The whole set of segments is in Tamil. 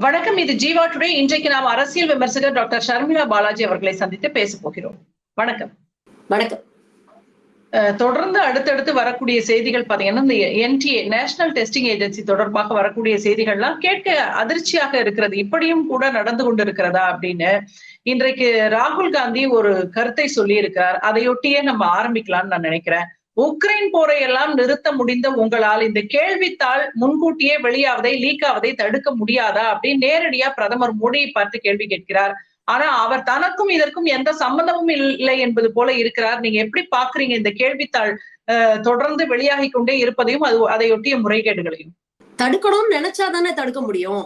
வணக்கம் இது ஜீவா டுடே. இன்றைக்கு நாம் அரசியல் விமர்சகர் டாக்டர் ஷர்மிளா பாலாஜி அவர்களை சந்தித்து பேச போகிறோம். வணக்கம். வணக்கம். தொடர்ந்து அடுத்தடுத்து வரக்கூடிய செய்திகள் பாத்தீங்கன்னா இந்த என்டிஏ நேஷனல் டெஸ்டிங் ஏஜென்சி தொடர்பாக வரக்கூடிய செய்திகள்லாம் கேட்க அதிர்ச்சியாக இருக்கிறது. இப்படியும் கூட நடந்து கொண்டிருக்கிறதா அப்படின்னு இன்றைக்கு ராகுல் காந்தி ஒரு கருத்தை சொல்லி இருக்கிறார் அதையொட்டியே நம்ம ஆரம்பிக்கலாம்னு நான் நினைக்கிறேன். உக்ரைன் போரை எல்லாம் நிறுத்த முடிந்த உங்களால் இந்த கேள்வித்தாள் முன்கூட்டியே வெளியாவதை லீக் ஆவதை தடுக்க முடியாதா அப்படின்னு நேரடியா பிரதமர் மோடியை பார்த்து கேள்வி கேட்கிறார். ஆனா அவர் தனக்கும் இதற்கும் எந்த சம்பந்தமும் இல்லை என்பது போல இருக்கிறார். நீங்க எப்படி பாக்குறீங்க இந்த கேள்வித்தாள் தொடர்ந்து வெளியாகி கொண்டே இருப்பதையும் அது அதையொட்டிய முறைகேடுகளையும்? தடுக்கணும்னு நினைச்சா தானே தடுக்க முடியும்.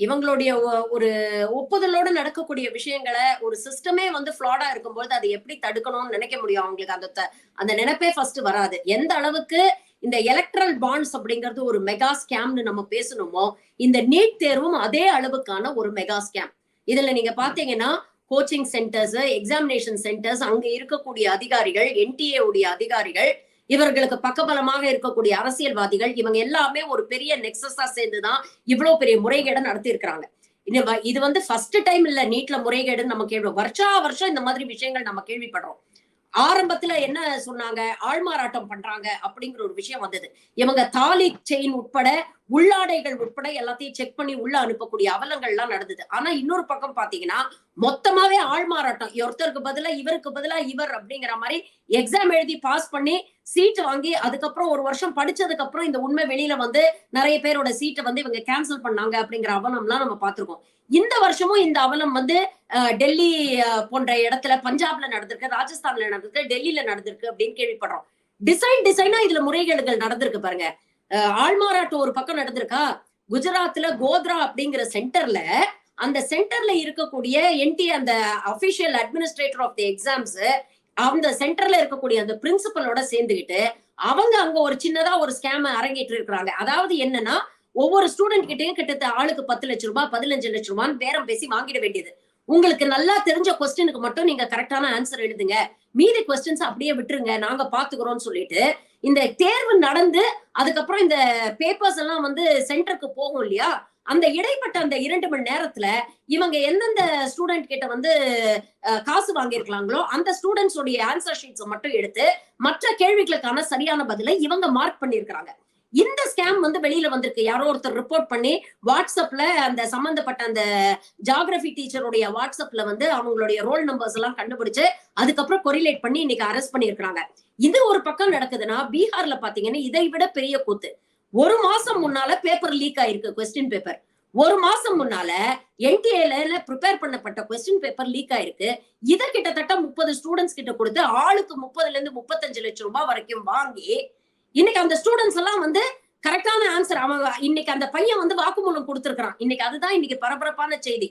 இவங்களுடைய ஒ- ஒரு ஒப்புதலோடு நடக்கக்கூடிய விஷயங்களை ஒரு சிஸ்டமே வந்து ஃபிளாடா இருக்கும்போது அதை எப்படி தடுக்கணும்னு நினைக்க முடியும்? அவங்களுக்கு அந்த அந்த நினைப்பே ஃபர்ஸ்ட் வராது. எந்த அளவுக்கு இந்த எலக்ட்ரல் பாண்ட்ஸ் அப்படிங்கிறது ஒரு மெகா ஸ்கேம்னு நம்ம பேசணுமோ இந்த நீட் தேர்வும் அதே அளவுக்கான ஒரு மெகா ஸ்கேம் இதுல நீங்க பாத்தீங்கன்னா கோச்சிங் சென்டர்ஸ் எக்ஸாமினேஷன் சென்டர்ஸ் அங்க இருக்கக்கூடிய அதிகாரிகள் என்டிஏ உடைய அதிகாரிகள் இவர்களுக்கு பக்கபலமாக இருக்கக்கூடிய அரசியல்வாதிகள் இவங்க எல்லாமே ஒரு பெரிய நெக்ஸஸா சேர்ந்துதான் இவ்வளவு பெரிய முறைகேடை நடத்தி இருக்கிறாங்க இது வந்து ஃபர்ஸ்ட் டைம் இல்ல நீட்ல முறைகேடுன்னு நம்ம கேள்வி வருஷா வருஷம் இந்த மாதிரி விஷயங்கள் நம்ம கேள்விப்படுறோம். ஆரம்பத்துல என்ன சொன்னாங்க? ஆள்மாறாட்டம் பண்றாங்க அப்படிங்கிற ஒரு விஷயம் வந்தது. இவங்க தாலி செயின் உட்பட உள்ளாடைகள் உட்பட எல்லாத்தையும் செக் பண்ணி உள்ள அனுப்பக்கூடிய அவலங்கள்லாம் நடந்தது. ஆனா இன்னொரு பக்கம் பாத்தீங்கன்னா மொத்தமாவே ஆள்மாறாட்டம் ஒருத்தருக்கு பதிலா இவருக்கு பதிலா இவர் அப்படிங்கிற மாதிரி எக்ஸாம் எழுதி பாஸ் பண்ணி சீட் வாங்கி அதுக்கப்புறம் ஒரு வருஷம் படிச்சதுக்கு அப்புறம் இந்த உண்மை வெளியில வந்து நிறைய பேரோட சீட்டை வந்து இவங்க கேன்சல் பண்ணாங்க அப்படிங்கிற அவலம்லாம் நம்ம பார்த்திருக்கோம். இந்த வருஷமும் இந்த அவலம் வந்து டெல்லி போன்ற இடத்துல பஞ்சாப்ல நடந்திருக்கு ராஜஸ்தான்ல நடந்திருக்கு டெல்லியில நடந்திருக்கு அப்படின்னு கேள்விப்படுறோம். டிசைன் டிசைனா இதுல முறைகேடுகள் நடந்திருக்கு பாருங்க. ஆள்மாறாட்டம் ஒரு பக்கம் நடந்திருக்கா? குஜராத்ல கோத்ரா அப்படிங்கிற சென்டர்ல அந்த சென்டர்ல இருக்கக்கூடிய என்டி அந்த official administrator of the exams அந்த சென்டர்ல இருக்கக்கூடிய அந்த பிரின்சிபலோட சேர்ந்துகிட்டு அவங்க அங்க ஒரு சின்னதா ஒரு ஸ்கேம் அரங்கிட்டு இருக்கிறாங்க. அதாவது என்னன்னா ஒவ்வொரு ஸ்டூடெண்ட் கிட்டையும் கிட்டத்தட்ட ஆளுக்கு பத்து லட்சம் ரூபாய் பதினஞ்சு லட்ச ரூபான்னு பேரம் பேசி வாங்கிட வேண்டியது. உங்களுக்கு நல்லா தெரிஞ்ச கொஸ்டினுக்கு மட்டும் நீங்க கரெக்டான ஆன்சர் எழுதுங்க. மீதி கொஸ்டின்ஸ் அப்படியே விட்டுருங்க நாங்க பாத்துக்கிறோம்னு சொல்லிட்டு இந்த தேர்வு நடந்து அதுக்கப்புறம் இந்த பேப்பர்ஸ் எல்லாம் வந்து சென்டருக்கு போகும் இல்லையா? அந்த இடைப்பட்ட அந்த இரண்டு மணி நேரத்துல இவங்க எந்தெந்த ஸ்டூடெண்ட் கிட்ட வந்து காசு வாங்கியிருக்கலாங்களோ அந்த ஸ்டூடெண்ட்ஸ் உடைய ஆன்சர் ஷீட்ஸை மட்டும் எடுத்து மற்ற கேள்விகளுக்கான சரியான பதிலை இவங்க மார்க் பண்ணியிருக்கிறாங்க. இந்த ஸ்கேம் வந்து வெளியில வந்திருக்கு. யாரோ ஒருத்தர் ரிப்போர்ட் பண்ணி வாட்ஸ்அப்ல அந்த சம்பந்தப்பட்ட அந்த ஜாகிரபி டீச்சருடைய வாட்ஸ்அப்ல வந்து அவங்களுடைய ரோல் நம்பர்ஸ் எல்லாம் கண்டுபிடிச்சு அதுக்கப்புறம் கொரிலேட் பண்ணி இன்னைக்கு அரெஸ்ட் பண்ணியிருக்கிறாங்க. இது ஒரு பக்கம் நடக்குதுன்னா பீகார்ல பாத்தீங்கன்னா இதை விட பெரிய கூத்து. ஒரு மாசம் முன்னால பேப்பர் லீக் ஆயிருக்கு கொஸ்டின் பேப்பர் ஒரு மாசம் முன்னால என்டிஏல ப்ரிப்பேர் பண்ணப்பட்ட கொஸ்டின் பேப்பர் லீக் ஆயிருக்கு. இதை கிட்டத்தட்ட முப்பது ஸ்டூடெண்ட்ஸ் கிட்ட கொடுத்து ஆளுக்கு முப்பதுல இருந்து முப்பத்தஞ்சு லட்சம் ரூபாய் வரைக்கும் வாங்கி இன்னைக்கு அந்த ஸ்டூடெண்ட்ஸ் எல்லாம் வந்து கரெக்டான ஆன்சர் அவன் இன்னைக்கு அந்த பையன் வந்து வாக்குமூலம் கொடுத்துருக்கான் இன்னைக்கு அதுதான் இன்னைக்கு பரபரப்பான செய்தி.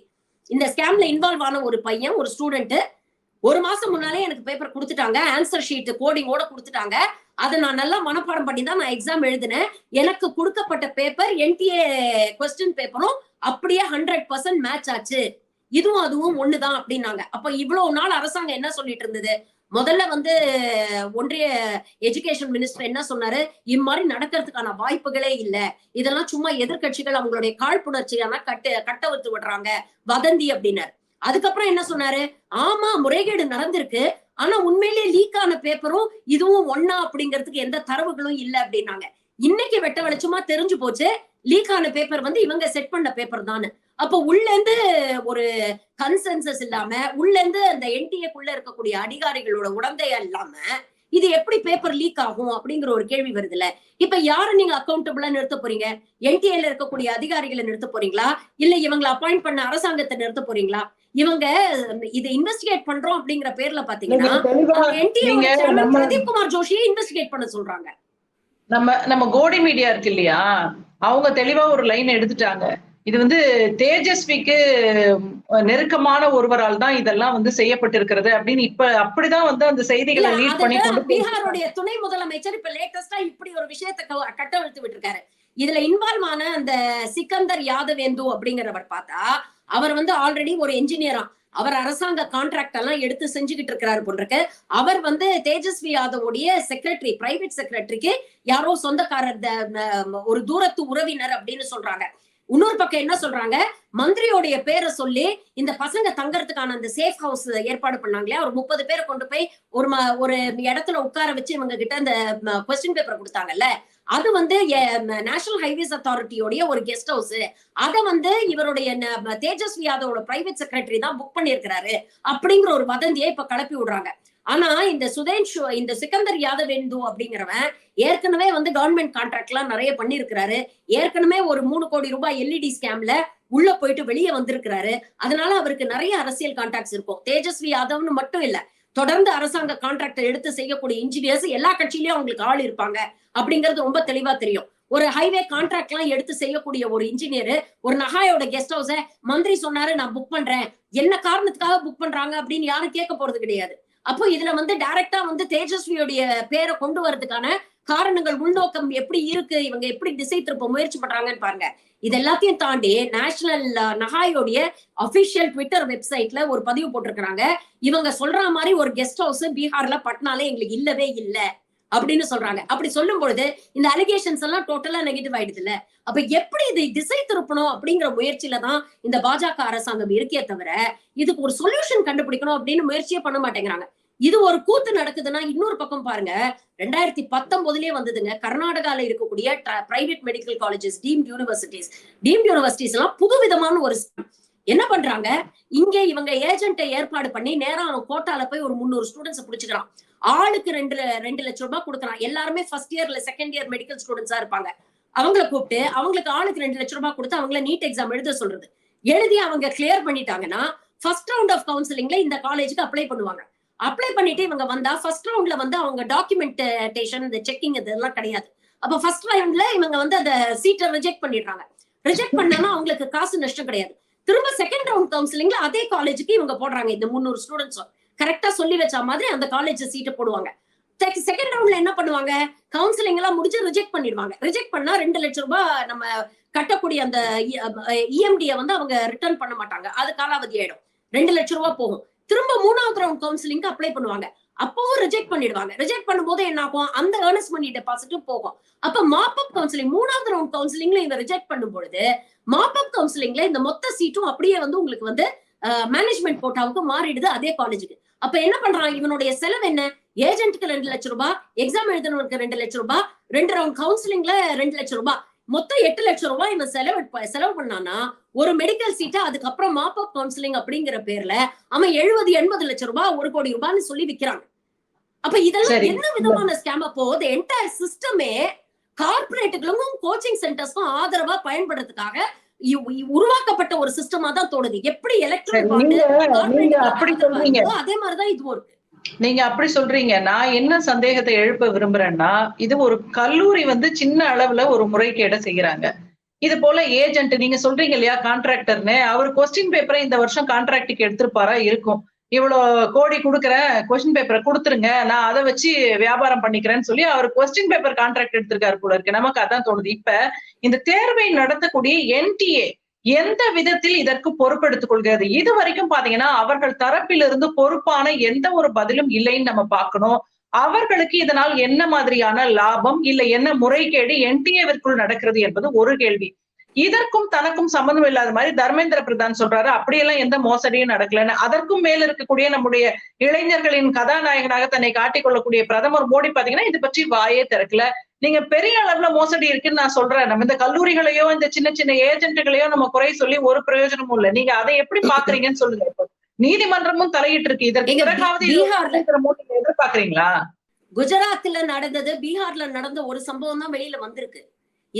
இந்த ஸ்கேம்ல இன்வால்வ் ஆன ஒரு பையன் ஒரு ஸ்டூடெண்ட் ஒரு மாசம் முன்னாலே எனக்கு பேப்பர் கொடுத்துட்டாங்க. ஆன்சர் ஷீட் கோடிங்கோட கொடுத்துட்டாங்க. அதை நான் நல்லா மனப்பாடம் பண்ணி தான் நான் எக்ஸாம் எழுதினேன். எனக்கு கொடுக்கப்பட்ட பேப்பர் என்டிஏ கொஸ்டின் பேப்பரும் அப்படியே ஹண்ட்ரட் பர்சன்ட் மேட்ச் ஆச்சு. இதுவும் அதுவும் ஒண்ணுதான் அப்படின்னாங்க. அப்ப இவ்வளவு நாள் அரசாங்கம் என்ன சொல்லிட்டு இருந்தது? முதல்ல வந்து ஒன்றிய எஜுகேஷன் மினிஸ்டர் என்ன சொன்னாரு? இம்மாதிரி நடக்கிறதுக்கான வாய்ப்புகளே இல்லை. இதெல்லாம் சும்மா எதிர்க்கட்சிகள் அவங்களுடைய காழ்ப்புணர்ச்சியான கட்டு கட்டவிழ்த்து விடுறாங்க. வதந்தி அப்படின்னாரு. அதுக்கப்புறம் என்ன சொன்னாரு? ஆமா முறைகேடு நடந்திருக்கு. ஆனா உண்மையிலேயே லீக் ஆன பேப்பரும் இதுவும் ஒன்னா அப்படிங்கிறதுக்கு எந்த தரவுகளும் இல்லை அப்படின்னாங்க. இன்னைக்கு வெட்ட வெளிச்சமா தெரிஞ்சு போச்சு. லீக் ஆன பேப்பர் வந்து இவங்க செட் பண்ண பேப்பர் தான் அப்போ உள்ள இருந்து ஒரு கன்சென்சஸ் இல்லாம உள்ள இருந்து அந்த என்டிஏக்குள்ள இருக்கக்கூடிய அதிகாரிகளோட உடந்தையா இல்லாம இது எப்படி பேப்பர் லீக் ஆகும் அப்படிங்கிற ஒரு கேள்வி வருதுல்ல. இப்ப யார நீங்க அக்கௌண்டபிளா நிறுத்த போறீங்க? என்டிஏல இருக்கக்கூடிய அதிகாரிகளை நிறுத்த போறீங்களா? இல்ல இவங்களை அப்பாயிண்ட் பண்ண அரசாங்கத்தை நிறுத்த போறீங்களா? இவங்க இது இன்வெஸ்டிகேட் பண்றோம் அப்படிங்கிற பேர்ல பாத்தீங்கன்னா என்டிஏ பிரதீப் குமார் ஜோஷியை இன்வெஸ்டிகேட் பண்ண சொல்றாங்க. நம்ம நம்ம கோடி மீடியா இருக்கு இல்லையா? அவங்க தெளிவா ஒரு லைன் எடுத்துட்டாங்க. இது வந்து தேஜஸ்விக்கு நெருக்கமான ஒருவரால் தான் இதெல்லாம் வந்து செய்யப்பட்டிருக்கிறது அப்படின்னு இப்ப அப்படிதான் வந்து அந்த செய்திகளை லீட் பண்ணி கொண்டு பீகாருடைய துணை முதலமைச்சர் இப்ப லேட்டஸ்டா இப்படி ஒரு விஷயத்தை கட்டவிழ்த்து விட்டுருக்காரு. இதுல இன்வால்வ் ஆன அந்த சிக்கந்தர் யாதவேந்து அப்படிங்கிறவர் பார்த்தா அவர் வந்து ஆல்ரெடி ஒரு என்ஜினியரா அவர் அரசாங்க கான்ட்ராக்ட் எல்லாம் எடுத்து செஞ்சுக்கிட்டு இருக்கிறாரு போன்றிருக்கு. அவர் வந்து தேஜஸ்வி யாதவுடைய செக்ரட்டரி பிரைவேட் செக்ரட்டரிக்கு யாரோ சொந்தக்காரர் ஒரு தூரத்து உறவினர் அப்படின்னு சொல்றாங்க. இன்னொரு பக்கம் என்ன சொல்றாங்க? மந்திரியோடைய பேரை சொல்லி இந்த பசங்க தங்கறதுக்கான அந்த சேஃப் ஹவுஸ் ஏற்பாடு பண்ணாங்களே ஒரு முப்பது பேரை கொண்டு போய் ஒரு ஒரு இடத்துல உட்கார வச்சு இவங்க கிட்ட இந்த கொஸ்டின் பேப்பர் கொடுத்தாங்கல்ல அது வந்து நேஷனல் ஹைவேஸ் அத்தாரிட்டியோடைய ஒரு கெஸ்ட் ஹவுஸ் அத வந்து இவருடைய தேஜஸ்வி யாதவோட பிரைவேட் செக்ரட்டரி தான் புக் பண்ணியிருக்கிறாரு அப்படிங்கிற ஒரு வதந்தியை இப்ப கிளப்பி விடுறாங்க. ஆனா இந்த சுதேஷ் இந்த சிக்கந்தர் யாதவ் இந்து அப்படிங்கிறவன் ஏற்கனவே வந்து கவர்மெண்ட் கான்ட்ராக்ட் எல்லாம் நிறைய பண்ணிருக்கிறாரு ஏற்கனவே ஒரு மூணு கோடி ரூபாய் எல்இடி ஸ்கேம்ல உள்ள போயிட்டு வெளியே வந்திருக்கிறாரு. அதனால அவருக்கு நிறைய அரசியல் கான்டாக்ட்ஸ் இருக்கும். தேஜஸ்வி யாதவ்னு மட்டும் இல்ல தொடர்ந்து அரசாங்க கான்ட்ராக்டர் எடுத்து செய்யக்கூடிய இன்ஜினியர்ஸ் எல்லா கட்சியிலயும் அவங்களுக்கு ஆள் இருப்பாங்க அப்படிங்கிறது ரொம்ப தெளிவா தெரியும். ஒரு ஹைவே கான்ட்ராக்ட் எல்லாம் எடுத்து செய்யக்கூடிய ஒரு இன்ஜினியர் ஒரு நகாயோட கெஸ்ட் ஹவுஸ மந்திரி சொன்னாரு நான் புக் பண்றேன். என்ன காரணத்துக்காக புக் பண்றாங்க? அப்படின்னு யாரும் கேட்க போறது கிடையாது. அப்போ இதுல வந்து டைரக்டா வந்து தேஜஸ்வியோடைய பேரை கொண்டு வரதுக்கான காரணங்கள் உள்நோக்கம் எப்படி இருக்கு இவங்க எப்படி திசை திருப்ப முயற்சி பண்றாங்கன்னு பாருங்க. இது எல்லாத்தையும் தாண்டி நேஷனல் நகாயோடைய அபிஷியல் ட்விட்டர் வெப்சைட்ல ஒரு பதிவு போட்டிருக்கிறாங்க. இவங்க சொல்ற மாதிரி ஒரு கெஸ்ட் ஹவுஸ் பீகார்ல பட்னால எங்களுக்கு இல்லவே இல்லை. அப்படின்னு சொல்றாங்க. அப்படி சொல்லும் பொழுது இந்த அலிகேஷன்ஸ் எல்லாம் டோட்டலா நெகட்டிவ் ஆயிடுது இல்ல அப்ப எப்படி இதை திசை திருப்பணும் அப்படிங்கிற முயற்சியில தான் இந்த பாஜக அரசாங்கம் இருக்கே தவிர இதுக்கு ஒரு சொல்யூஷன் கண்டுபிடிக்கணும் அப்படின்னு முயற்சியே பண்ண மாட்டேங்கிறாங்க. இது ஒரு கூத்து நடக்குதுன்னா இன்னொரு பக்கம் பாருங்க. ரெண்டாயிரத்தி பத்தொன்பதுலயே வந்ததுங்க. கர்நாடகால இருக்கக்கூடிய private medical colleges deemed universities deemed universities எல்லாம் புதுவிதமான ஒரு. என்ன பண்றாங்க? இங்க இவங்க ஏஜென்ட்டை ஏற்பாடு பண்ணி நேரம் அவன் கோட்டால போய் ஒரு முந்நூறு ஸ்டூடெண்ட்ஸ் பிடிச்சுக்கிறான். ஆளுக்கு ரெண்டு ரெண்டு லட்சம் ரூபாய் கொடுக்குறான். எல்லாருமே ஃபர்ஸ்ட் இயர்ல செகண்ட் இயர் மெடிக்கல் ஸ்டூடெண்ட்ஸா இருப்பாங்க. அவங்கள கூப்பிட்டு அவங்களுக்கு ஆளுக்கு ரெண்டு லட்சம் ரூபாய் கொடுத்து அவங்கள நீட் எக்ஸாம் எழுத சொல்றது. எழுதி அவங்க கிளியர் பண்ணிட்டாங்கன்னா ஃபர்ஸ்ட் ரவுண்ட் ஆஃப் கவுன்சிலிங்ல இந்த காலேஜுக்கு அப்ளை பண்ணுவாங்க. அப்ளை பண்ணிட்டு இவங்க வந்தா ஃபர்ஸ்ட் ரவுண்ட்ல வந்து அவங்க டாக்குமெண்டேஷன் இந்த செக்கிங் இதெல்லாம் கிடையாது. அப்ப ஃபர்ஸ்ட் ரவுண்ட்ல இவங்க வந்து அந்த சீட்டை ரிஜெக்ட் பண்ணிடுறாங்க. ரிஜெக்ட் பண்ணாம அவங்களுக்கு காசு நஷ்டம் கிடையாது. திரும்ப செகண்ட் ரவுண்ட் கவுன்சிலிங்ல அதே காலேஜுக்கு இவங்க போடுறாங்க இந்த முந்நூறு ஸ்டூடெண்ட்ஸும் கரெக்டா சொல்லி வச்ச மாதிரி அந்த காலேஜ் சீட்டை போடுவாங்க. செகண்ட் ரவுண்ட்ல என்ன பண்ணுவாங்க? கவுன்சிலிங் எல்லாம் முடிஞ்சு ரிஜெக்ட் பண்ணிடுவாங்க. ரிஜெக்ட் பண்ணா ரெண்டு லட்சம் ரூபாய் நம்ம கட்டக்கூடிய அந்த இஎம்டியை வந்து அவங்க ரிட்டர்ன் பண்ண மாட்டாங்க. அது காலாவதி ஆயிடும். ரெண்டு லட்சம் ரூபாய் போகும். திரும்ப மூணாவது ரவுண்ட் கவுன்சிலிங்க்கு அப்ளை பண்ணுவாங்க. அப்பவும் ரிஜெக்ட் பண்ணிடுவாங்க. ரிஜெக்ட் பண்ணும்போது என்ன ஆகும் அந்த ஏர்னஸ் மணி டெபாசிட்டும் போகும். அப்ப மாப்பப் கவுன்சிலிங் மூணாவது ரவுண்ட் கவுன்சிலிங்ல இவங்க ரிஜெக்ட் பண்ணும் பொழுது மாப்பப் கவுன்சிலிங்ல இந்த மொத்த சீட்டும் அப்படியே வந்து உங்களுக்கு வந்து மேனேஜ்மெண்ட் கோட்டாவுக்கு மாறிடுது அதே காலேஜுக்கு அப்ப என்ன பண்றாங்க இவனுடைய செலவு என்ன? ஏஜென்ட்டுக்கு ரெண்டு லட்சம் ரூபாய் எக்ஸாம் எழுதுனவனுக்கு ரெண்டு லட்சம் ரூபாய் ரெண்டு ரவுண்ட் கவுன்சிலிங்ல ரெண்டு லட்சம் ரூபாய் மொத்தம் எட்டு லட்சம் ரூபாய் இவன் செலவு செலவு பண்ணானா ஒரு மெடிக்கல் சீட்டை அதுக்கப்புறம் மாப்பப் கவுன்சிலிங் அப்படிங்கிற பேர்ல அவன் எழுபது எண்பது லட்சம் ரூபாய் ஒரு கோடி ரூபாய்னு சொல்லி விக்கிறாங்க அப்ப இதெல்லாம். என்ன விதமான ஸ்கேம் அப்போ? என்டையர் சிஸ்டமே கார்பரேட்டுகளுக்கும் கோச்சிங் சென்டர்ஸ்க்கும் ஆதரவா பயன்படுறதுக்காக உருவாக்கப்பட்ட ஒரு சிஸ்டமா தான் தோணுது. எப்படி எலக்ட்ரிக். அதே மாதிரிதான் இதுவும் இருக்கு. நீங்க அப்படி சொல்றீங்க. நான் என்ன சந்தேகத்தை எழுப்ப விரும்புறேன்னா இது ஒரு கல்லூரி வந்து சின்ன அளவுல ஒரு முறைகேட செய்யறாங்க. இது போல ஏஜென்ட் நீங்க சொல்றீங்க இல்லையா கான்ட்ராக்டர்னு அவர் கொஸ்டின் பேப்பரை இந்த வருஷம் கான்ட்ராக்டுக்கு எடுத்திருப்பாரா? இருக்கும். இவ்வளோ கோடி கொடுக்குறேன் கொஸ்டின் பேப்பரை கொடுத்துருங்க நான் அதை வச்சு வியாபாரம் பண்ணிக்கிறேன்னு சொல்லி அவர் கொஸ்டின் பேப்பர் கான்ட்ராக்ட் எடுத்திருக்காரு போல இருக்கு. நமக்கு அதான் தோணுது. இப்ப இந்த தேர்வை நடத்தக்கூடிய என்டிஏ எந்த விதத்தில் இதற்கு பொறுப்பெடுத்துக் கொள்கிறது? இது வரைக்கும் பாத்தீங்கன்னா அவர்கள் தரப்பிலிருந்து பொறுப்பான எந்த ஒரு பதிலும் இல்லைன்னு நம்ம பார்க்கணும். அவர்களுக்கு இதனால் என்ன மாதிரியான லாபம்? இல்ல என்ன முறைகேடு என்டிஏவிற்குள் நடக்கிறது என்பது ஒரு கேள்வி. இதற்கும் தனக்கும் சம்பந்தம் இல்லாத மாதிரி தர்மேந்திர பிரதான் சொல்றாரு அப்படியெல்லாம் எந்த மோசடியும் நடக்கலன்னு. அதற்கும் மேல இருக்கக்கூடிய நம்முடைய இளைஞர்களின் கதாநாயகனாக தன்னை காட்டிக்கொள்ளக்கூடிய பிரதமர் மோடி பாத்தீங்கன்னா இது பற்றி வாயே திறக்கல. நீங்க பெரிய அளவுல மோசடி இருக்குன்னு நான் சொல்றேன். நம்ம இந்த கல்லூரிகளையோ இந்த சின்ன சின்ன ஏஜென்ட்டுகளையோ நம்ம குறை சொல்லி ஒரு பிரயோஜனமும் இல்ல. நீங்க அதை எப்படி பாக்குறீங்கன்னு சொல்லுங்க இப்போ. நீதிமன்றமும் தலையிட்டு இருக்கு இதற்கு எதிர்பார்க்கறீங்களா? குஜராத்ல நடந்தது பீகார்ல நடந்த ஒரு சம்பவம் தான் வெளியில வந்திருக்கு.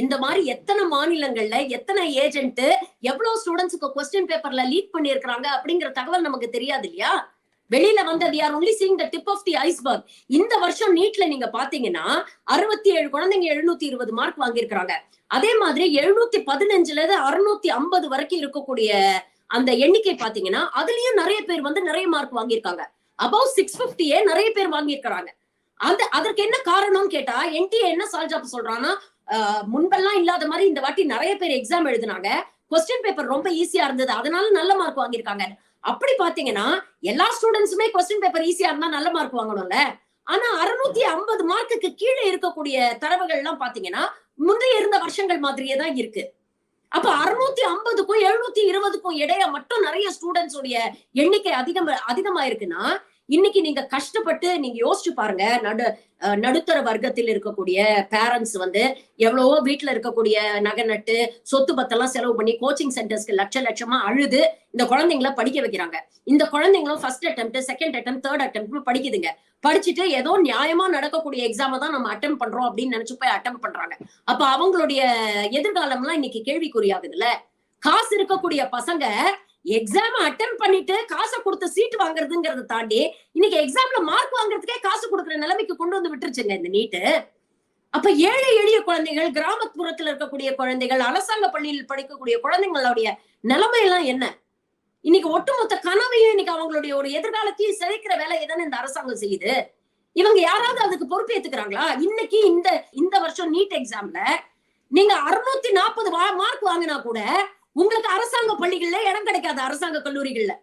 இந்த மாதிரி எத்தனை மாநிலங்கள்ல எத்தனை ஏஜென்ட் எவ்வளவு ஸ்டூடெண்ட்ஸுக்கு கொஸ்டின் பேப்பர்ல லீக் பண்ணியிருக்காங்க அப்படிங்கிற தகவல் நமக்கு தெரியாது இல்லையா? வெளியில வந்து we are only seeing the tip of the iceberg. இந்த வருஷம் நீட்ல நீங்க பாத்தீங்கன்னா அறுபத்தி ஏழு குழந்தைங்க எழுநூத்தி இருபது மார்க் வாங்கியிருக்கிறாங்க. அதே மாதிரி எழுநூத்தி பதினஞ்சுல இருந்து அறுநூத்தி ஐம்பது வரைக்கும் இருக்கக்கூடிய அந்த எண்ணிக்கை பாத்தீங்கன்னா அதுலயும் நிறைய பேர் வந்து நிறைய மார்க் வாங்கியிருக்காங்க. அபவ் சிக்ஸ் பிப்டியே நிறைய பேர் வாங்கியிருக்கிறாங்க. அந்த அதற்கு என்ன காரணம் கேட்டா என்டிஏ என்ன சால்ஜாப் சொல்றான்னா ஆஹ் முன்பெல்லாம் இல்லாத மாதிரி இந்த வாட்டி நிறைய பேர் எக்ஸாம் எழுதுனாங்க. கொஸ்டின் பேப்பர் ரொம்ப ஈஸியா இருந்தது. அதனால நல்ல மார்க் வாங்கியிருக்காங்க. அப்படி பாத்தீங்கன்னா எல்லா ஸ்டூடெண்ட்ஸுமே கொஸ்டின் பேப்பர் ஈஸியா இருந்தா நல்ல மார்க் வாங்கணும்ல. ஆனா அறுநூத்தி ஐம்பது மார்க்குக்கு கீழே இருக்கக்கூடிய தரவுகள் எல்லாம் பாத்தீங்கன்னா முந்தைய இருந்த வருஷங்கள் மாதிரியே தான் இருக்கு. அப்ப அறுநூத்தி ஐம்பதுக்கும் எழுநூத்தி இருபதுக்கும் இடையே மட்டும் நிறைய ஸ்டூடெண்ட்ஸ் உடைய எண்ணிக்கை அதிகம் அதிகமா இருக்குன்னா இன்னைக்கு நீங்க கஷ்டப்பட்டு நீங்க யோசிச்சு பாருங்க நடு நடுத்தர வர்க்கத்தில் இருக்கக்கூடிய பேரண்ட்ஸ் வந்து எவ்வளவோ வீட்டுல இருக்கக்கூடிய நகை நட்டு சொத்து பத்தெல்லாம் செலவு பண்ணி கோச்சிங் சென்டர்ஸ்க்கு லட்ச லட்சமா அழுது இந்த குழந்தைங்கள படிக்க வைக்கிறாங்க. இந்த குழந்தைங்களும் first attempt second attempt third attempt படிக்குதுங்க. படிச்சுட்டு ஏதோ நியாயமா நடக்கக்கூடிய எக்ஸாமை தான் நம்ம அட்டம் பண்றோம் அப்படின்னு நினைச்சு போய் அட்டம் பண்றாங்க. அப்ப அவங்களுடைய எதிர்காலம்லாம் இன்னைக்கு கேள்விக்குறியாகுதுல்ல? காசு இருக்கக்கூடிய பசங்க எக்ஸாம் அட்டம் பண்ணிட்டு காசை கொடுத்து சீட் வாங்குறதுங்கிறத தாண்டி இன்னைக்கு எக்ஸாம்ல மார்க் வாங்குறதுக்கே காசு கொடுக்குற நிலைமைக்கு கொண்டு வந்து விட்டுருச்சுங்க இந்த நீட்டு அப்ப ஏழை எளிய குழந்தைகள் கிராமப்புறத்துல இருக்கக்கூடிய குழந்தைகள் அரசாங்க பள்ளியில் படிக்கக்கூடிய குழந்தைங்களுடைய நிலைமை எல்லாம் என்ன? இன்னைக்கு ஒட்டுமொத்த கனவையும் இன்னைக்கு அவங்களுடைய ஒரு எதிர்காலத்தையும் சிதைக்கிற வேலையை தானே இந்த அரசாங்கம் செய்யுது. இவங்க யாராவது அதுக்கு பொறுப்பேத்துக்கிறாங்களா? இன்னைக்கு இந்த இந்த வருஷம் நீட் எக்ஸாம்ல நீங்க அறுநூத்தி நாற்பது மார்க் வாங்கினா கூட உங்களுக்கு அரசாங்க பள்ளிகள்ல இடம் கிடைக்காது அரசாங்க கல்லூரிகள்ல.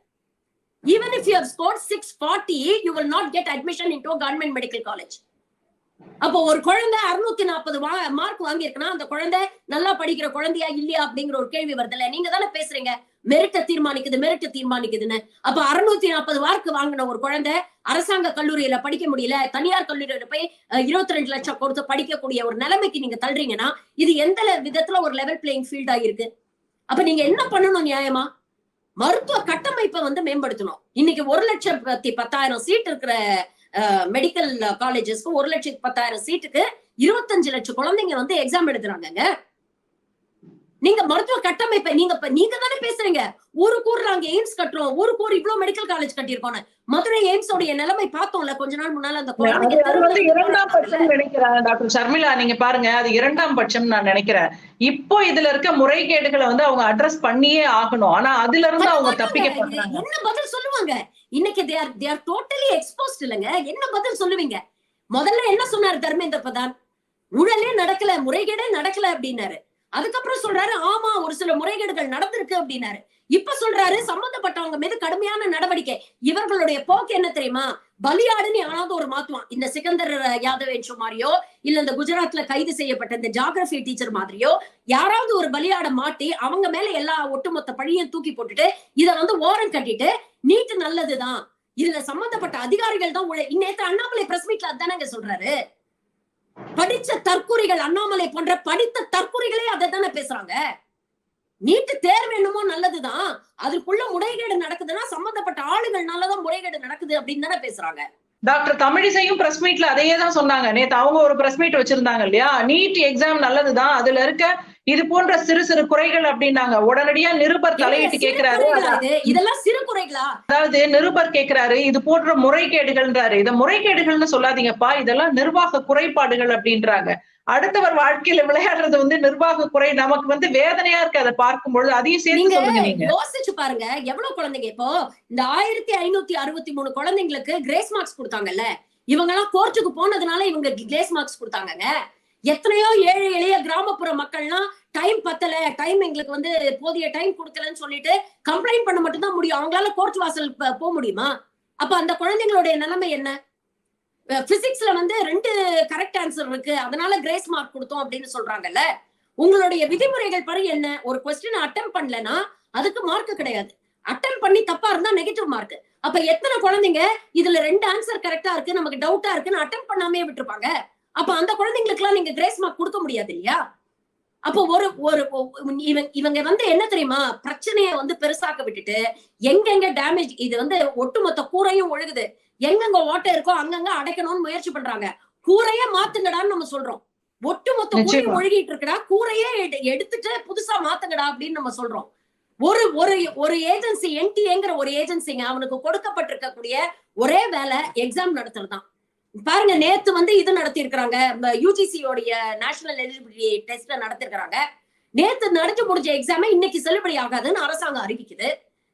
Even if you have six forty you will not get admission in to government medical college அப்போ ஒரு குழந்தை அறுநூத்தி நாற்பது மார்க் வாங்கியிருக்குன்னா அந்த குழந்தை நல்லா படிக்கிற குழந்தையா இல்லையா அப்படிங்கிற ஒரு கேள்வி வருதுல்ல. நீங்க தானே பேசுறீங்க? மெரிட்ட தீர்மானிக்குது மெரிட்ட தீர்மானிக்குதுன்னு. அப்ப அறுநூத்தி நாற்பது மார்க் வாங்கின ஒரு குழந்தை அரசாங்க கல்லூரியில படிக்க முடியல தனியார் கல்லூரியில போய் இருபத்தி ரெண்டு லட்சம் கொடுத்து படிக்கக்கூடிய ஒரு நிலைமைக்கு நீங்க தள்ளுறீங்கன்னா இது எந்த விதத்துல ஒரு லெவல் பிளேயிங் ஃபீல்டா இருக்கு அப்ப நீங்க என்ன பண்ணணும் நியாயமா? மருத்துவ கட்டமைப்பை வந்து மேம்படுத்தணும். இன்னைக்கு ஒரு லட்சத்தி பத்தாயிரம் சீட் இருக்கிற மெடிக்கல் காலேஜஸ்க்கு ஒரு லட்சத்தி பத்தாயிரம் சீட்டுக்கு இருபத்தஞ்சு லட்சம் குழந்தைங்க வந்து எக்ஸாம் எழுதுறாங்கங்க நீங்க மருத்துவ கட்டமைப்பை நீங்க நீங்க தானே பேசுறீங்க. ஊருக்கு ஊர் நாங்க எய்ம்ஸ் கட்டுறோம். ஊருக்கு ஊர் இவ்வளவு மெடிக்கல் காலேஜ் கட்டியிருக்கோம் மதுரை எய்ம்ஸ் உடைய நிலைமை பார்த்தோம்ல கொஞ்ச நாள் முன்னால அந்த இரண்டாம் பட்சம் நினைக்கிறேன் டாக்டர் ஷர்மிளா நீங்க பாருங்க அது இரண்டாம் பட்சம் நான் நினைக்கிறேன். இப்போ இதுல இருக்க முறைகேடுகளை வந்து அவங்க அட்ரஸ் பண்ணியே ஆகணும். ஆனா அதுல இருந்து அவங்க தப்பிக்க என்ன பதில் சொல்லுவாங்க? இன்னைக்கு they are they are totally exposed இல்லைங்க. என்ன பதில் சொல்லுவீங்க? முதல்ல என்ன சொன்னாரு தர்மேந்திர பிரதான்? ஊழலே நடக்கல முறைகேடே நடக்கல அப்படின்னாரு. அதுக்கப்புறம் சொல்றாரு ஆமா ஒரு சில முறைகேடுகள் நடந்திருக்கு அப்படின்னாரு. இப்ப சொல்றாரு சம்பந்தப்பட்டவங்க மீது கடுமையான நடவடிக்கை. இவர்களுடைய போக்கு என்ன தெரியுமா? பலியாடுன்னு யாராவது ஒரு மாத்துவான். இந்த சிக்கந்தர் யாதவ் மாதிரியோ இல்ல இந்த குஜராத்ல கைது செய்யப்பட்ட இந்த ஜாகிரபி டீச்சர் மாதிரியோ யாராவது ஒரு பலியாட மாட்டி அவங்க மேல எல்லா ஒட்டுமொத்த பழியும் தூக்கி போட்டுட்டு இத வந்து ஓரம் கட்டிட்டு நீட்டு நல்லதுதான். இதுல சம்பந்தப்பட்ட அதிகாரிகள் தான் உழை நேற்று அண்ணாமலை பிரஸ் மீட்ல அதானங்க சொல்றாரு. படிச்ச தற்கொலைகள் அண்ணாமலை போன்ற படித்த தற்கொலைகளே அதை தானே பேசுறாங்க? நீட்டு தேர்வு என்னமோ நல்லதுதான். அதுக்குள்ள முறைகேடு நடக்குதுன்னா சம்பந்தப்பட்ட ஆளுகள்னாலதான் முறைகேடு நடக்குது அப்படின்னு தானே பேசுறாங்க. டாக்டர் தமிழிசையும் பிரஸ் மீட்ல அதையே தான் சொன்னாங்க. நேத்து அவங்க ஒரு பிரஸ் மீட் வச்சிருந்தாங்க இல்லையா? நீட் எக்ஸாம் நல்லதுதான். அதுல இருக்க இது போன்ற சிறு சிறு குறைகள் அப்படின்னாங்க. உடனடியா நிருபர் தலையிட்டு கேக்குறாரு? இதெல்லாம் சிறு குறைகளா? அதாவது நிருபர் கேக்குறாரு இது போன்ற முறைகேடுகள்ன்றாரு. இத முறைகேடுகள்னு சொல்லாதீங்கப்பா. இதெல்லாம் நிர்வாக குறைபாடுகள் அப்படின்றாங்க. அடுத்தவர் வாழ்க்கையில விளையாடுறது வந்து நிர்வாக குறை. நமக்கு வந்து வேதனையா இருக்கு அதை பார்க்கும் பொழுது அதையும் சேர்த்து நீங்க சொல்லுங்க நீங்க. யோசிச்சு பாருங்க. எவ்வளவு குழந்தைங்க இப்போ இந்த ஆயிரத்தி ஐநூத்தி அறுபத்தி மூணு குழந்தைங்களுக்கு கிரேஸ் மார்க்ஸ் கொடுத்தாங்கல்ல. இவங்க எல்லாம் கோர்ட்டுக்கு போனதுனால இவங்க கிரேஸ் மார்க்ஸ் கொடுத்தாங்கங்க. எத்தனையோ ஏழை எளிய கிராமப்புற மக்கள்லாம் டைம் பத்தல டைம் எங்களுக்கு வந்து போதிய டைம் கொடுக்கலன்னு சொல்லிட்டு கம்ப்ளைண்ட் பண்ண மட்டும்தான் முடியும். அவங்களால கோர்ட் வாசல் போக முடியுமா? அப்ப அந்த குழந்தைங்களுடைய நிலைமை என்ன? பிசிக்ஸ்ல வந்து ரெண்டு கரெக்ட் ஆன்சர் இருக்கு. அதனால கிரேஸ் மார்க் கொடுத்தோம் அப்படின்னு சொல்றாங்கல்ல. உங்களுடைய விதிமுறைகள் படி என்ன? ஒரு கொஸ்டின் அட்டம் பண்ணலன்னா அதுக்கு மார்க் கிடையாது. அட்டம் பண்ணி தப்பா இருந்தா நெகட்டிவ் மார்க் அப்ப எத்தனை குழந்தைங்க இதுல ரெண்டு ஆன்சர் கரெக்டா இருக்கு நமக்கு டவுட்டா இருக்குன்னு அட்டம் பண்ணாமே விட்டுருப்பாங்க? அப்ப அந்த குழந்தைங்களுக்கு எல்லாம் நீங்க கிரேஸ் மார்க் கொடுக்க முடியாது இல்லையா? அப்போ ஒரு ஒரு இவங்க இவங்க வந்து என்ன தெரியுமா? பிரச்சனைய வந்து பெருசாக்க விட்டுட்டு எங்கெங்க டேமேஜ் இது வந்து ஒட்டுமொத்த கூரையும் ஒழுகுது. எங்கெங்க ஓட்டை இருக்கோ அங்கங்க அடைக்கணும்னு முயற்சி பண்றாங்க. கூரையே மாத்துங்கடான்னு நம்ம சொல்றோம். ஒட்டுமொத்த கூரையும் நிச்சயமா. ஒழுகிட்டு இருக்குடா. கூரையே எடு- எடுத்துட்டு புதுசா மாத்துங்கடா அப்படின்னு நம்ம சொல்றோம். ஒரு ஒரு ஒரு ஏஜென்சி என்டிஏங்கிற ஒரு ஏஜென்சிங்க அவனுக்கு கொடுக்கப்பட்டிருக்கக்கூடிய ஒரே வேலை எக்ஸாம் நடத்துறதுதான். பாருங்க நேத்து வந்து இது நடத்தி இருக்கிறாங்க யூஜிசி உடைய நேஷனல் எலிஜிபிலிட்டி டெஸ்ட் நடத்திருக்கிறாங்க நேத்து நடத்தி முடிஞ்ச எக்ஸாமை இன்னைக்கு செல்லுபடி ஆகாதுன்னு அரசாங்கம் அறிவிக்குது.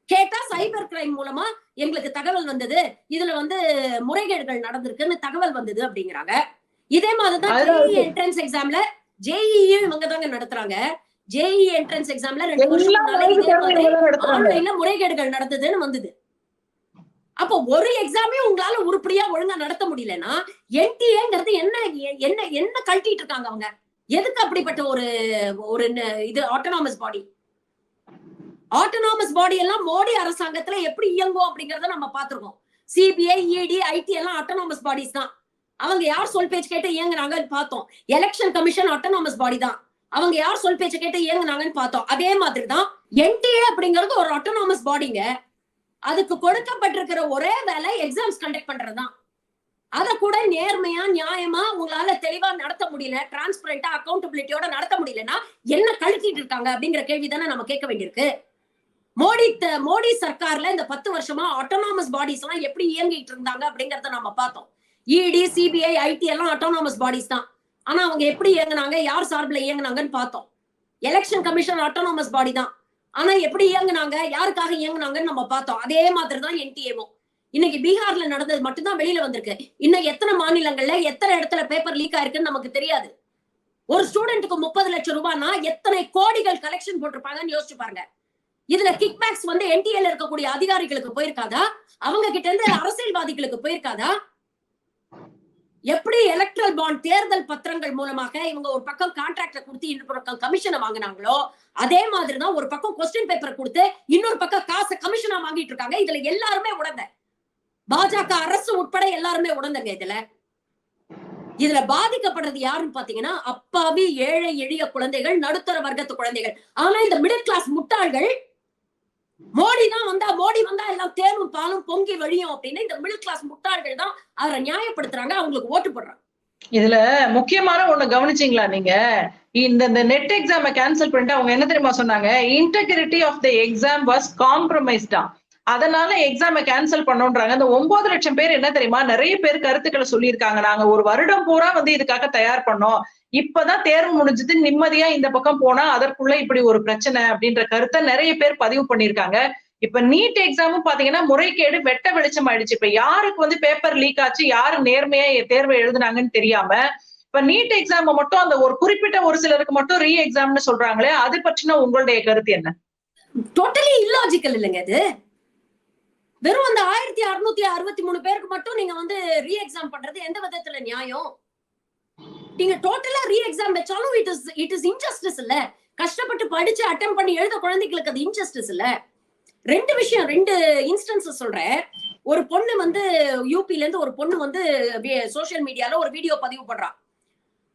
கேட்டா சைபர் கிரைம் மூலமா எங்களுக்கு தகவல் வந்தது. இதுல வந்து முறைகேடுகள் நடந்திருக்குன்னு தகவல் வந்தது அப்படிங்கிறாங்க. இதே மாதிரிதான் என்ட்ரன்ஸ் எக்ஸாம்ல ஜேஇயும் இவங்க தாங்க நடத்துறாங்க. ஜேஇ என்ட்ரன்ஸ் எக்ஸாம்ல ரெண்டு வருஷம் ஆன்லைன்ல முறைகேடுகள் நடந்ததுன்னு வந்தது. அப்ப ஒரு எக்ஸாமே உங்களால உருப்படியா ஒழுங்கா நடத்த முடியலன்னா என்டிஏங்கிறது என்ன என்ன என்ன கழட்டிட்டு இருக்காங்க அவங்க? எதுக்கு அப்படிப்பட்ட ஒரு ஒரு இது ஆட்டோனாமஸ் பாடி ஆட்டோனாமஸ் பாடி எல்லாம் மோடி அரசாங்கத்துல எப்படி இயங்கும் அப்படிங்கறத நம்ம பாத்துருக்கோம் சிபிஐ இடி ஐடி எல்லாம் ஆட்டோனாமஸ் பாடிஸ் தான். அவங்க யார் சொல் பேச்சு கேட்டு இயங்குனாங்கன்னு பார்த்தோம். எலெக்ஷன் கமிஷன் ஆட்டோனாமஸ் பாடி தான். அவங்க யார் சொல் பேச்சு கேட்டு இயங்குனாங்கன்னு பார்த்தோம். அதே மாதிரி தான் என்டிஏ அப்படிங்கிறது ஒரு ஆட்டோனாமஸ் பாடிங்க அதுக்கு கொடுக்கப்பட்டிருக்கிற ஒரே வேலை எக்ஸாம்ஸ் கண்டக்ட் பண்றதுதான். அதை கூட நேர்மையா நியாயமா உங்களால தெளிவா நடத்த முடியல டிரான்ஸ்பரண்டா அக்கௌண்டபிலிட்டியோட நடத்த முடியலன்னா என்ன கழுத்திட்டு இருக்காங்க அப்படிங்கிற கேள்வி தானே நம்ம கேட்க வேண்டியிருக்கு. மோடி த- மோடி சர்க்கார்ல இந்த பத்து வருஷமா ஆட்டோனாமஸ் பாடிஸ் எல்லாம் எப்படி இயங்கிட்டு இருந்தாங்க அப்படிங்கறத நம்ம பார்த்தோம். இடி சிபிஐ ஐடி எல்லாம் ஆட்டோனாமஸ் பாடிஸ் தான். ஆனா அவங்க எப்படி இயங்குனாங்க யார் சார்பில் இயங்குனாங்கன்னு பார்த்தோம். எலெக்ஷன் கமிஷன் ஆட்டோனாமஸ் பாடி தான். ஆனா எப்படி இயங்குனாங்க? யாருக்காக இயங்குனாங்கன்னு நம்ம பார்த்தோம். அதே மாதிரி தான் என்டிஏவும் இன்னைக்கு பீகார்ல நடந்தது மட்டும்தான் வெளியில வந்திருக்கு. இன்னும் எத்தனை மாநிலங்கள்ல எத்தனை இடத்துல பேப்பர் லீக் ஆயிருக்குன்னு நமக்கு தெரியாது. ஒரு ஸ்டூடெண்ட்டுக்கு முப்பது லட்சம் ரூபாய்னா எத்தனை கோடிகள் கலெக்ஷன் போட்டிருப்பாங்கன்னு யோசிச்சு பாருங்க. இதுல கிக் பேக்ஸ் வந்து என்டிஏல இருக்கக்கூடிய அதிகாரிகளுக்கு போயிருக்காதா? அவங்க கிட்ட இருந்து அரசியல்வாதிகளுக்கு போயிருக்காதா? எப்படி எலக்ட்ரல் பாண்ட் தேர்தல் பத்திரங்கள் மூலமாக இவங்க ஒரு பக்கம் கான்ட்ராக்ட கொடுத்து இன்னொரு பக்கம் கமிஷனை வாங்கினாங்களோ அதே மாதிரிதான் ஒரு பக்கம் கொஸ்டின் பேப்பர் கொடுத்து இன்னொரு பக்கம் காசை கமிஷனா வாங்கிட்டு இருக்காங்க. இதுல எல்லாருமே உடந்த. பாஜக அரசு உட்பட எல்லாருமே உடந்தங்க இதுல. இதுல பாதிக்கப்படுறது யாருன்னு பாத்தீங்கன்னா அப்பாவி ஏழை எளிய குழந்தைகள் நடுத்தர வர்க்கத்து குழந்தைகள். ஆனா இந்த மிடில் கிளாஸ் முட்டாள்கள் மோடி தான் வந்தா மோடி வந்தா எல்லாம் தேனும் பாலும் பொங்கி வழியும் அப்படின்னு இந்த மிடில் கிளாஸ் முட்டாள்கள் தான் அவரை நியாயப்படுத்துறாங்க அவங்களுக்கு ஓட்டு போடுறாங்க. இதுல முக்கியமான ஒண்ணு கவனிச்சீங்களா நீங்க? இந்த இந்த நெட் எக்ஸாமை கேன்சல் பண்ணிட்டு அவங்க என்ன தெரியுமா சொன்னாங்க? Integrity of the exam was காம்ப்ரமைஸ்டா அதனால எக்ஸாமை கேன்சல் பண்ணோன்றாங்க. அந்த ஒன்பது லட்சம் பேர் என்ன தெரியுமா? நிறைய பேர் கருத்துக்களை சொல்லியிருக்காங்க. நாங்க ஒரு வருடம் பூரா வந்து இதுக்காக தயார் பண்ணோம். இப்பதான் தேர்வு முடிஞ்சது. நிம்மதியா இந்த பக்கம் போனா அதற்குள்ள இப்படி ஒரு பிரச்சனை அப்படின்ற கருத்தை நிறைய பேர் பதிவு பண்ணியிருக்காங்க. இப்ப நீட் எக்ஸாமும் பாத்தீங்கன்னா முறைகேடு வெட்ட வெளிச்சம் ஆயிடுச்சு. இப்ப யாருக்கு வந்து பேப்பர் லீக் ஆச்சு? யாரு நேர்மையா தேர்வை எழுதுனாங்கன்னு தெரியாம இப்ப நீட் எக்ஸாம் மட்டும் அந்த ஒரு குறிப்பிட்ட ஒரு சிலருக்கு மட்டும் ரீ எக்ஸாம்னு சொல்றாங்களே அது பற்றின உங்களுடைய கருத்து என்ன? டோட்டலி இல்லாஜிக்கல் இல்லைங்க இது வெறும் அந்த ஆயிரத்தி அறுநூத்தி அறுபத்தி மூணு பேருக்கு மட்டும் நீங்க வந்து ரீ எக்ஸாம் பண்றது எந்த விதத்துல நியாயம்? நீங்க டோட்டலா ரீ எக்ஸாம் வச்சாலும் it is it is injustice இல்ல. கஷ்டப்பட்டு படிச்சு அட்டம் பண்ணி எழுத குழந்தைகளுக்கு அது இன்ஜஸ்டிஸ் இல்ல. ரெண்டு விஷயம் ரெண்டு இன்ஸ்டன்ஸ் சொல்றேன். ஒரு பொண்ணு வந்து யூபில இருந்து ஒரு பொண்ணு வந்து சோஷியல் மீடியால ஒரு வீடியோ பதிவு பண்றா.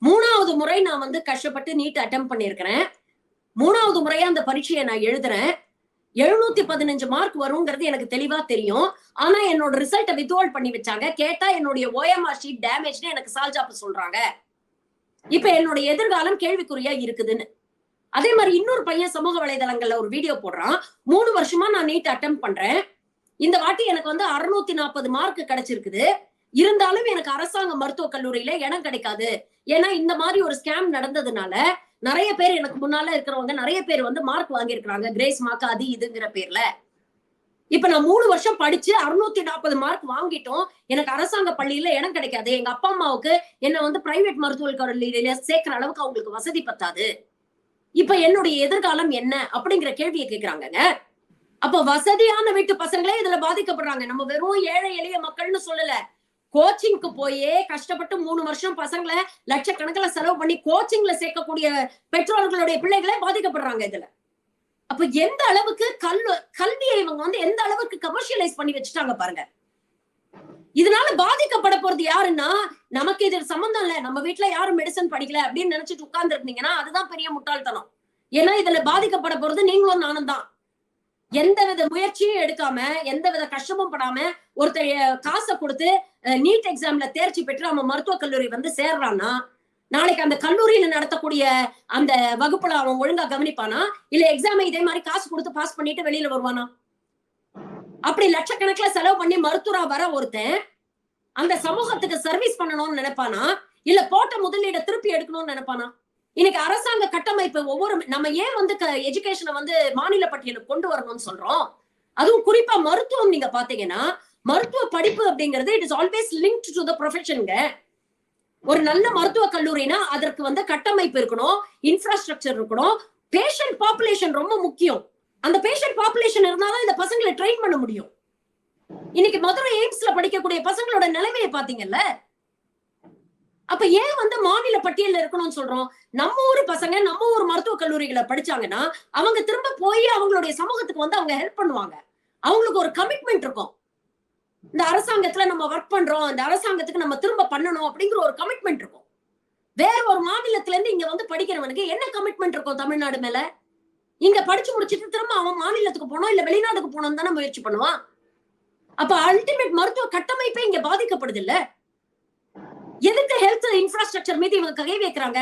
மூணாவது முறை நான் வந்து கஷ்டப்பட்டு நீட் அட்டம் பண்ணியிருக்கிறேன் மூணாவது முறையா அந்த பரீட்சையை நான் எழுதுறேன். எழுநூத்தி பதினஞ்சு மார்க் வருங்கிறது எனக்கு தெளிவா தெரியும். ஆனா என்னோட ரிசல்ட்டை வித்வால் பண்ணி வச்சாங்க. கேட்டா என்னுடைய ஓஎம்ஆர் ஷீட் டேமேஜ்னு எனக்கு சால்ஜாப்பு சொல்றாங்க. இப்ப என்னோட எதிர்காலம் கேள்விக்குறியா இருக்குதுன்னு. அதே மாதிரி இன்னொரு பையன் சமூக வலைதளங்கள்ல ஒரு வீடியோ போடுறான். மூணு வருஷமா நான் நீட் அட்டம் பண்றேன். இந்த வாட்டி எனக்கு வந்து அறுநூத்தி நாற்பது மார்க் கிடைச்சிருக்குது. இருந்தாலும் எனக்கு அரசாங்க மருத்துவக் கல்லூரியில இடம் கிடைக்காது. ஏன்னா இந்த மாதிரி ஒரு ஸ்கேம் நடந்ததுனால நிறைய பேர் எனக்கு முன்னால இருக்கிறவங்க நிறைய பேர் வந்து மார்க் வாங்கியிருக்கிறாங்க. கிரேஸ் மார்க் அது இதுங்கிற பேர்ல. இப்ப நான் மூணு வருஷம் படிச்சு அறுநூத்தி நாற்பது மார்க் வாங்கிட்டோம். எனக்கு அரசாங்க பள்ளியில இடம் கிடைக்காது. எங்க அப்பா அம்மாவுக்கு என்ன வந்து பிரைவேட் மருத்துவக் கல்லூரியில சேர்க்கிற அளவுக்கு அவங்களுக்கு வசதி பத்தாது. இப்ப என்னுடைய எதிர்காலம் என்ன அப்படிங்கிற கேள்வியை கேக்குறாங்கங்க. அப்ப வசதியான வீட்டு பசங்களே இதுல பாதிக்கப்படுறாங்க. நம்ம வெறும் ஏழை எளிய மக்கள்னு சொல்லல. கோச்சிங்க்கு போயே கஷ்டப்பட்டு மூணு வருஷம் பசங்களை லட்சக்கணக்கில் செலவு பண்ணி கோச்சிங்ல சேர்க்கக்கூடிய பெற்றோர்களுடைய பிள்ளைகளே பாதிக்கப்படுறாங்க இதுல. அப்ப எந்த அளவுக்கு கல்வி கல்வியை இவங்க வந்து எந்த அளவுக்கு கமர்ஷியலைஸ் பண்ணி வச்சுட்டாங்க பாருங்க. இதனால பாதிக்கப்பட போறது யாருன்னா நமக்கு இது சம்பந்தம் இல்ல. நம்ம வீட்ல யாரும் மெடிசன் படிக்கல அப்படின்னு நினைச்சிட்டு உட்கார்ந்து இருந்தீங்கன்னா அதுதான் பெரிய முட்டாள்தனம். ஏன்னா இதுல பாதிக்கப்பட போறது நீங்களும் நானும் தான். எந்த வித முயற்சியும் எடுக்காம எந்த வித கஷ்டமும் படாம ஒருத்தர் காசை கொடுத்து நீட் எக்ஸாம்ல தேர்ச்சி பெற்று அவன் மருத்துவக் கல்லூரி வந்து சேர்றான்னா நாளைக்கு அந்த கல்லூரியில நடத்தக்கூடிய அந்த வகுப்புல அவன் ஒழுங்கா கவனிப்பானா? இல்ல எக்ஸாமை இதே மாதிரி காசு கொடுத்து பாஸ் பண்ணிட்டு வெளியில வருவானா? அப்படி லட்சக்கணக்கில் செலவு பண்ணி மருத்துவரா வர ஒருத்தன் அந்த சமூகத்துக்கு சர்வீஸ் பண்ணணும்னு நினைப்பானா? இல்ல போட்ட முதலீட திருப்பி எடுக்கணும்னு நினைப்பானா? இன்னைக்கு அரசாங்க கட்டமைப்பு ஒவ்வொரு நம்ம ஏன் வந்து எஜுகேஷனை வந்து மாநில பட்டியலுக்கு கொண்டு வரணும்னு சொல்றோம்? அதுவும் குறிப்பா மருத்துவம் நீங்க பாத்தீங்கன்னா மருத்துவ படிப்பு அப்படிங்கிறது it is always link to the ப்ரொஃபஷனுங்க ஒரு நல்ல மருத்துவ கல்லூரினா அதற்கு வந்து கட்டமைப்பு இருக்கணும் இன்ஃப்ராஸ்ட்ரக்சர் இருக்கணும். பேஷண்ட் பாப்புலேஷன் ரொம்ப முக்கியம். அந்த பேஷண்ட் பாப்புலேஷன் இருந்தாதான் இந்த பசங்களை ட்ரெயின் பண்ண முடியும். இன்னைக்கு மதுரை எய்ம்ஸ்ல படிக்கக்கூடிய பசங்களோட நிலைமையை பாத்தீங்கல்ல அப்ப ஏன் வந்து மாநில பட்டியல்ல இருக்கணும்னு சொல்றோம்? நம்ம ஊர் பசங்க நம்ம ஊர் மருத்துவக் கல்லூரிகளை படிச்சாங்கன்னா அவங்க திரும்ப போய் அவங்களுடைய சமூகத்துக்கு வந்து அவங்க ஹெல்ப் பண்ணுவாங்க. அவங்களுக்கு ஒரு கமிட்மெண்ட் இருக்கும். இந்த அரசாங்கத்துல நம்ம ஒர்க் பண்றோம் இந்த அரசாங்கத்துக்கு நம்ம திரும்ப பண்ணணும் அப்படிங்கிற ஒரு கமிட்மெண்ட் இருக்கும். வேற ஒரு மாநிலத்துல இருந்து இங்க வந்து படிக்கிறவனுக்கு என்ன கமிட்மெண்ட் இருக்கும் தமிழ்நாடு மேல? இங்க படிச்சு முடிச்சிட்டு திரும்ப அவன் மாநிலத்துக்கு போனோம் இல்ல வெளிநாட்டுக்கு போனோம் தானே முயற்சி பண்ணுவான்? அப்ப அல்டிமேட் மருத்துவ கட்டமைப்பே இங்க பாதிக்கப்படுது இல்லை? எதுக்கு ஹெல்த் இன்ஃப்ராஸ்ட்ரக்சர் மீது இவங்க கை வைக்கிறாங்க?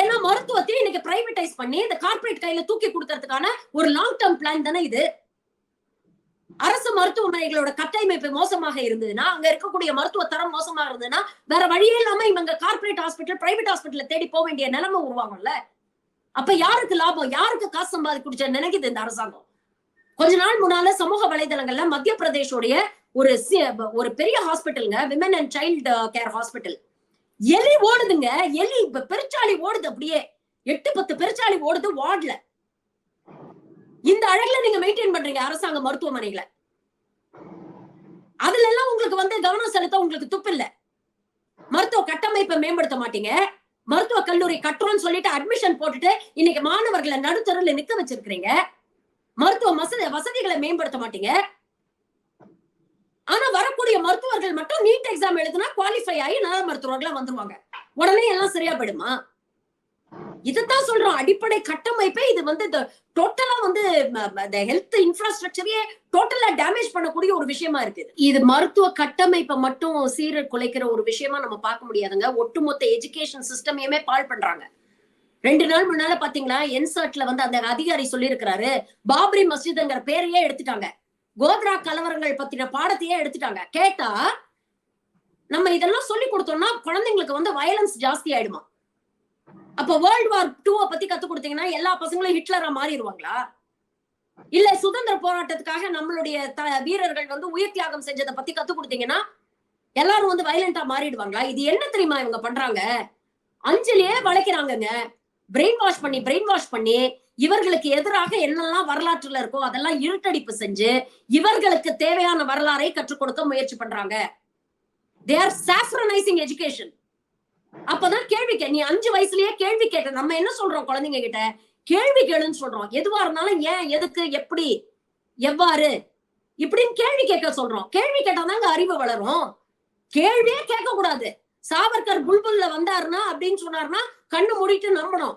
ஏன்னா மருத்துவத்தையும் இன்னைக்கு பிரைவேடைஸ் பண்ணி இந்த கார்ப்பரேட் கையில தூக்கி கொடுக்கறதுக்கான ஒரு லாங் டேர்ம் பிளான் தானே இது. அரசு மருத்துவமனைகளோட கட்டமைப்பு மோசமாக இருந்ததுன்னா அங்க இருக்கக்கூடிய மருத்துவ தரம் மோசமாக இருந்ததுன்னா வேற வழியே இல்லாம இவங்க கார்ப்பரேட் ஹாஸ்பிட்டல் பிரைவேட் ஹாஸ்பிட்டல் தேடி போக வேண்டிய நிலைமை உருவாகும்ல. அப்ப யாருக்கு லாபம்? யாருக்கு காசு சம்பாதி குடிச்ச நினைக்குது இந்த அரசாங்கம்? கொஞ்ச நாள் முன்னால சமூக வலைதளங்கள்ல மத்திய பிரதேஷோடைய ஒரு சி- ஒரு பெரிய ஹாஸ்பிட்டலுங்க women and child care hospital எலி ஓடுதுங்க. எலி இப்ப பெருச்சாளி ஓடுது அப்படியே. எட்டு பத்து பெருச்சாளி ஓடுது வார்ட்ல இந்த அழகுல நீங்க மெயின்டைன் பண்றீங்க அரசாங்க மருத்துவமனைகளை. அதுல எல்லாம் உங்களுக்கு வந்து கவனம் செலுத்த உங்களுக்கு துப்பு இல்ல. மருத்துவ கட்டமைப்பை மேம்படுத்த மாட்டீங்க. மருத்துவ கல்லூரி கட்டுறோம்னு சொல்லிட்டு அட்மிஷன் போட்டுட்டு இன்னைக்கு மாணவர்களை நடுத்தரில் நிக்க வச்சிருக்கிறீங்க. மருத்துவ வசதி வசதிகளை மேம்படுத்த மாட்டீங்க. ஆனா வரக்கூடிய மருத்துவர்கள் மட்டும் நீட் எக்ஸாம் எழுதுனா குவாலிஃபை ஆகி நல்ல மருத்துவர்களா வந்துருவாங்க. உடனே எல்லாம் சரியா போயிடுமா? இதுதான் சொல்றோம். அடிப்படை கட்டமைப்பே இது வந்து டோட்டலா வந்து ஹெல்த் இன்ஃப்ராஸ்ட்ரக்சரையே டோட்டலா டேமேஜ் பண்ணக்கூடிய ஒரு விஷயமா இருக்கு இது மருத்துவ கட்டமைப்பை மட்டும் சீர குலைக்கிற ஒரு விஷயமா நம்ம பார்க்க முடியாதுங்க. ஒட்டுமொத்த எஜுகேஷன் சிஸ்டமையுமே பால் பண்றாங்க. ரெண்டு நாள் முன்னால பாத்தீங்கன்னா என்சர்ட்ல வந்து அந்த அதிகாரி சொல்லியிருக்கிறாரு பாபரி மஸ்ஜித்ங்கிற பேரையே எடுத்துட்டாங்க. கோத்ரா கலவரங்கள் பத்தின பாடத்தையே எடுத்துட்டாங்க. கேட்டா நம்ம இதெல்லாம் சொல்லி கொடுத்தோம்னா குழந்தைங்களுக்கு வந்து வயலன்ஸ் ஜாஸ்தி ஆயிடுமா? அப்ப வேர்ல்ட் வார் டூவை பத்தி கத்து கொடுத்தீங்கன்னா எல்லா பசங்களும் ஹிட்லரா மாறிடுவாங்களா? இல்ல சுதந்திர போராட்டத்துக்காக நம்மளுடைய த- வீரர்கள் வந்து உயிர் தியாகம் செஞ்சதை பத்தி கத்து கொடுத்தீங்கன்னா எல்லாரும் வந்து வயலண்டா மாறிடுவாங்களா? இது என்ன தெரியுமா இவங்க பண்றாங்க? அஞ்சலியே வளைக்கிறாங்கங்க. பிரெயின் வாஷ் பண்ணி பிரெயின் வாஷ் பண்ணி இவர்களுக்கு எதிராக என்னெல்லாம் வரலாற்றுல இருக்கோ அதெல்லாம் இருட்டடிப்பு செஞ்சு இவர்களுக்கு தேவையான வரலாறை கற்றுக் கொடுக்க முயற்சி பண்றாங்க. தே ஆர் சாஃப்ரனைசிங் எஜுகேஷன் அப்பதான் கேள்வி கே நீ அஞ்சு வயசுலயே கேள்வி கேட்ட நம்ம என்ன சொல்றோம் குழந்தைங்க கிட்ட? கேள்வி கேளுன்னு சொல்றோம். எதுவா இருந்தாலும் ஏன் எதுக்கு எப்படி எவ்வாறு? இப்படின்னு கேள்வி கேட்க சொல்றோம். கேள்வி கேட்டாதாங்க அறிவு வளரும். கேள்வியே கேட்க கூடாது சாவர்கர் புல்புல்ல வந்தாருன்னா அப்படின்னு சொன்னாருன்னா கண்ணு மூடிட்டு நம்பணும்.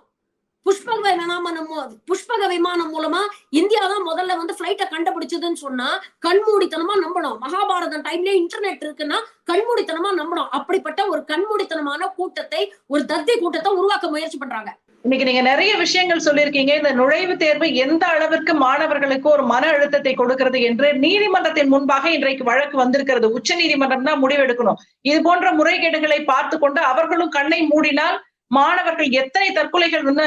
புஷ்பக விமானம் மூ- புஷ்பக விமானம் மூலமா இந்தியா தான் முதல்ல வந்து பிளைட்டை கண்டுபிடிச்சதுன்னு சொன்னா கண்மூடித்தனமா நம்பணும். மகாபாரதம் டைம்லயே இன்டர்நெட் இருக்குன்னா கண்மூடித்தனமா நம்பணும். அப்படிப்பட்ட ஒரு கண்மூடித்தனமான கூட்டத்தை ஒரு தத்தி கூட்டத்தை உருவாக்க முயற்சி பண்றாங்க. இன்னைக்கு நீங்க நிறைய விஷயங்கள் சொல்லியிருக்கீங்க. இந்த நுழைவுத் தேர்வு எந்த அளவிற்கு மாணவர்களுக்கு ஒரு மன அழுத்தத்தை கொடுக்கிறது என்று நீதிமன்றத்தின் முன்பாக இன்றைக்கு வழக்கு வந்திருக்கிறது. உச்ச நீதிமன்றம் தான் முடிவெடுக்கணும். இது போன்ற முறைகேடுகளை பார்த்து கொண்டு அவர்களும் கண்ணை மூடினால் மாணவர்கள் எத்தனை தற்கொலைகள் வந்து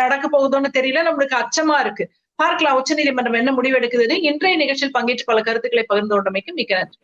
நடக்க போகுதோன்னு தெரியல நம்மளுக்கு அச்சமா இருக்கு. பார்க்கலாம் உச்ச நீதிமன்றம் என்ன முடிவெடுக்குதுன்னு இன்றைய நிகழ்ச்சியில் பங்கேற்று பல கருத்துக்களை பகிர்ந்து கொண்டமைக்கு மிக்க நன்றி.